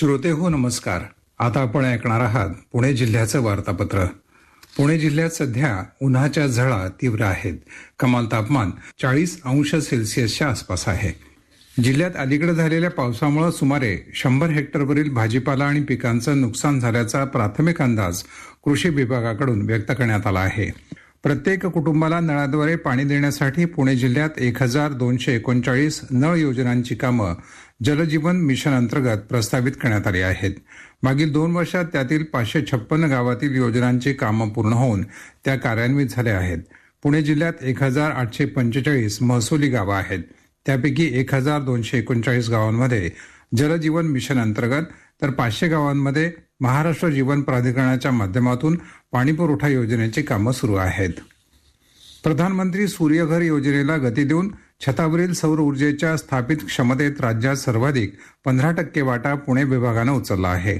श्रोते हो नमस्कार. आता आपण ऐकणार आहात पुणे जिल्ह्याचं वार्तापत्र. पुणे जिल्ह्यात सध्या उन्हाच्या झळा तीव्र आहेत. कमाल तापमान चाळीस अंश सेल्सिअसच्या आसपास आहे. जिल्ह्यात अलीकडे झालेल्या पावसामुळे सुमारे शंभर हेक्टरवरील भाजीपाला आणि पिकांचं नुकसान झाल्याचा प्राथमिक अंदाज कृषी विभागाकडून व्यक्त करण्यात आला आहे. प्रत्येक कुटुंबाला नळाद्वारे पाणी देण्यासाठी पुणे जिल्ह्यात एक हजार दोनशे एकोणचाळीस नळ योजनांची कामं जलजीवन मिशन अंतर्गत प्रस्तावित करण्यात आली आहेत. मागील दोन वर्षात त्यातील पाचशे छप्पन्न गावातील योजनांची कामं पूर्ण होऊन त्या कार्यान्वित झाल्या आहेत. पुणे जिल्ह्यात एक हजार आठशे पंचेचाळीस महसुली गावं आहेत. त्यापैकी एक हजार दोनशे एकोणचाळीस गावांमध्ये जलजीवन मिशन अंतर्गत तर पाचशे गावांमध्ये महाराष्ट्र जीवन प्राधिकरणाच्या माध्यमातून पाणीपुरवठा योजनेची कामं सुरू आहेत. प्रधानमंत्री सूर्यघर योजनेला गती देऊन छतावरील सौर ऊर्जेच्या स्थापित क्षमतेत राज्यात सर्वाधिक पंधरा टक्के वाटा पुणे विभागानं उचलला आहे.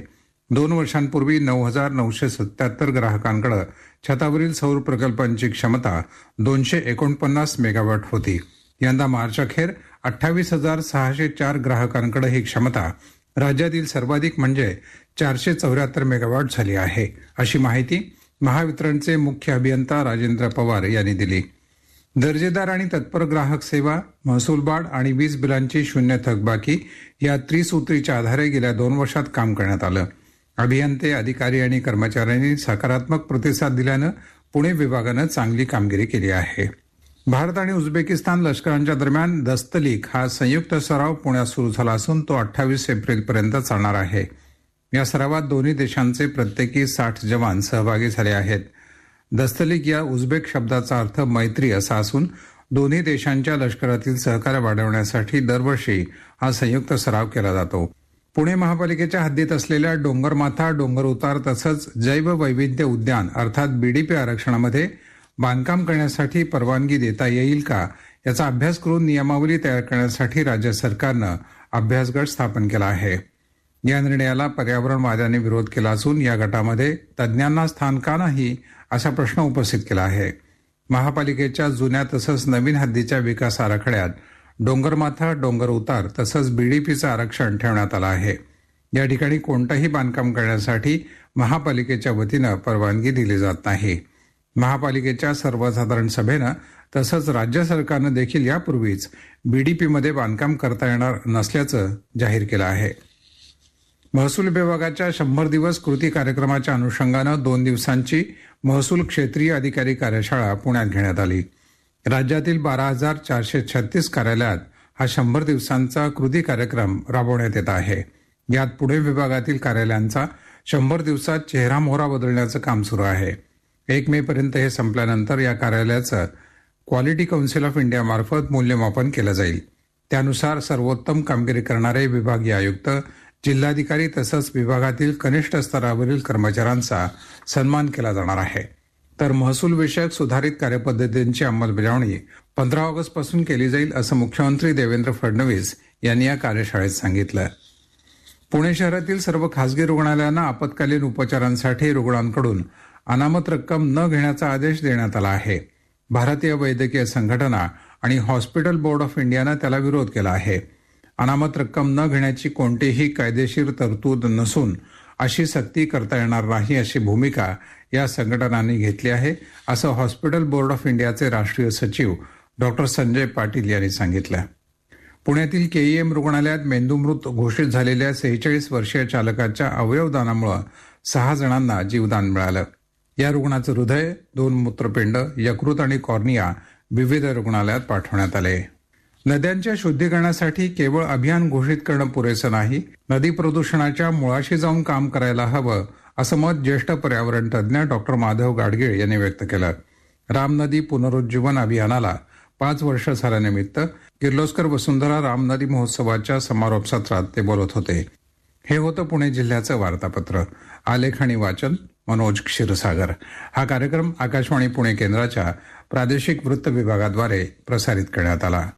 दोन वर्षांपूर्वी नऊ हजार नऊशे सत्याहत्तर ग्राहकांकडे छतावरील सौर प्रकल्पांची क्षमता दोनशे एकोणपन्नास मेगावॅट होती. यंदा मार्च अखेर अठ्ठावीस हजार सहाशे चार ग्राहकांकडे ही क्षमता राज्यातील सर्वाधिक म्हणजे चारशे चौऱ्याहत्तर मेगावॅट झाली आहे अशी माहिती महावितरणचे मुख्य अभियंता राजेंद्र पवार यांनी दिली. दर्जेदार आणि तत्पर ग्राहक सेवा महसूलबाड आणि वीज बिलांची शून्य थकबाकी या त्रिसूत्रीच्या आधारे गेल्या दोन वर्षात काम करण्यात आलं. अभियंते अधिकारी आणि कर्मचाऱ्यांनी सकारात्मक प्रतिसाद दिल्यानं पुणे विभागानं चांगली कामगिरी केली आहे. भारत आणि उझबेकिस्तान लष्करांच्या दरम्यान दस्तलीक हा संयुक्त सराव पुण्यात सुरू झाला असून तो अठ्ठावीस एप्रिलपर्यंत चालणार आहे. या सरावात दोन्ही देशांचे प्रत्येकी साठ जवान सहभागी झाले आहेत. दस्तलीक या उझबेक शब्दाचा अर्थ मैत्री असा असून दोन्ही देशांच्या लष्करातील सहकार्य वाढवण्यासाठी दरवर्षी हा संयुक्त सराव केला जातो. पुणे महापालिकेच्या हद्दीत असलेल्या डोंगरमाथा डोंगर उतार तसंच जैव वैविध्य उद्यान अर्थात बीडीपी आरक्षणामध्ये बांधकाम करण्यासाठी परवानगी देता येईल का? याचा अभ्यास करून नियमावली तयार करण्यासाठी राज्य सरकारनं अभ्यासगट स्थापन केला आहे. या निर्णयाला पर्यावरणवाद्यांनी विरोध केला असून या गटामध्ये तज्ज्ञांना स्थान का नाही असा प्रश्न उपस्थित केला आहे. महापालिकेच्या जुन्या तसंच नवीन हद्दीच्या विकास आराखड्यात डोंगरमाथा डोंगर उतार तसंच बीडीपीचं आरक्षण ठेवण्यात आलं आहे. या ठिकाणी कोणतंही बांधकाम करण्यासाठी महापालिकेच्या वतीनं परवानगी दिली जात नाही. महापालिकेच्या सर्वसाधारण सभेनं तसंच राज्य सरकारनं देखील यापूर्वीच बीडीपीमध्ये बांधकाम करता येणार नसल्याचं जाहीर केलं आहे. महसूल विभागाच्या शंभर दिवस कृती कार्यक्रमाच्या अनुषंगानं दोन दिवसांची महसूल क्षेत्रीय अधिकारी कार्यशाळा पुण्यात घेण्यात आली. राज्यातील बारा हजार चारशे छत्तीस कार्यालयात हा शंभर दिवसांचा कृती कार्यक्रम राबवण्यात येत आहे. यात पुणे विभागातील कार्यालयांचा शंभर दिवसात चेहरा मोहरा बदलण्याचं काम सुरू आहे. एक मे पर्यंत हे संपल्यानंतर या कार्यालयाचं क्वालिटी काउन्सिल ऑफ इंडिया मार्फत मूल्यमापन केलं जाईल. त्यानुसार सर्वोत्तम कामगिरी करणारे विभागीय आयुक्त जिल्हाधिकारी तसंच विभागातील कनिष्ठ स्तरावरील कर्मचाऱ्यांचा सन्मान केला जाणार आहे. तर महसूल विषयक सुधारित कार्यपद्धतींची अंमलबजावणी पंधरा ऑगस्टपासून केली जाईल असं मुख्यमंत्री देवेंद्र फडणवीस यांनी या कार्यशाळेत सांगितलं. पुणे शहरातील सर्व खासगी रुग्णालयांना आपत्कालीन उपचारांसाठी रुग्णांकडून अनामत रक्कम न घेण्याचा आदेश देण्यात आला आहे. भारतीय वैद्यकीय संघटना आणि हॉस्पिटल बोर्ड ऑफ इंडियानं त्याला विरोध केला आहे. अनामत रक्कम न घेण्याची कोणतीही कायदेशीर तरतूद नसून अशी सक्ती करता येणार नाही अशी भूमिका या संघटनांनी घेतली आहे असं हॉस्पिटल बोर्ड ऑफ इंडियाचे राष्ट्रीय सचिव डॉक्टर संजय पाटील यांनी सांगितलं. पुण्यातील केईएम रुग्णालयात मेंदूमृत घोषित झालेल्या सेहेचाळीस वर्षीय चालकाच्या अवयवदानामुळे सहा जणांना जीवदान मिळालं. या रुग्णाचं हृदय दोन मूत्रपिंड यकृत आणि कॉर्निया विविध रुग्णालयात पाठवण्यात आले. नद्यांच्या शुद्धीकरणासाठी केवळ अभियान घोषित करणं पुरेसं नाही नदी प्रदूषणाच्या मुळाशी जाऊन काम करायला हवं असं मत ज्येष्ठ पर्यावरण तज्ज्ञ डॉक्टर माधव गाडगीळ यांनी व्यक्त केलं. राम नदी पुनरुज्जीवन अभियानाला पाच वर्ष झाल्यानिमित्त किर्लोस्कर वसुंधरा राम नदी महोत्सवाच्या समारोप सत्रात ते बोलत होते. हे होतं पुणे जिल्ह्याचं वार्तापत्र. आलेख आणि वाचन मनोज क्षीरसागर. हा कार्यक्रम आकाशवाणी पुणे केंद्राच्या प्रादेशिक वृत्त विभागाद्वारे प्रसारित करण्यात आला.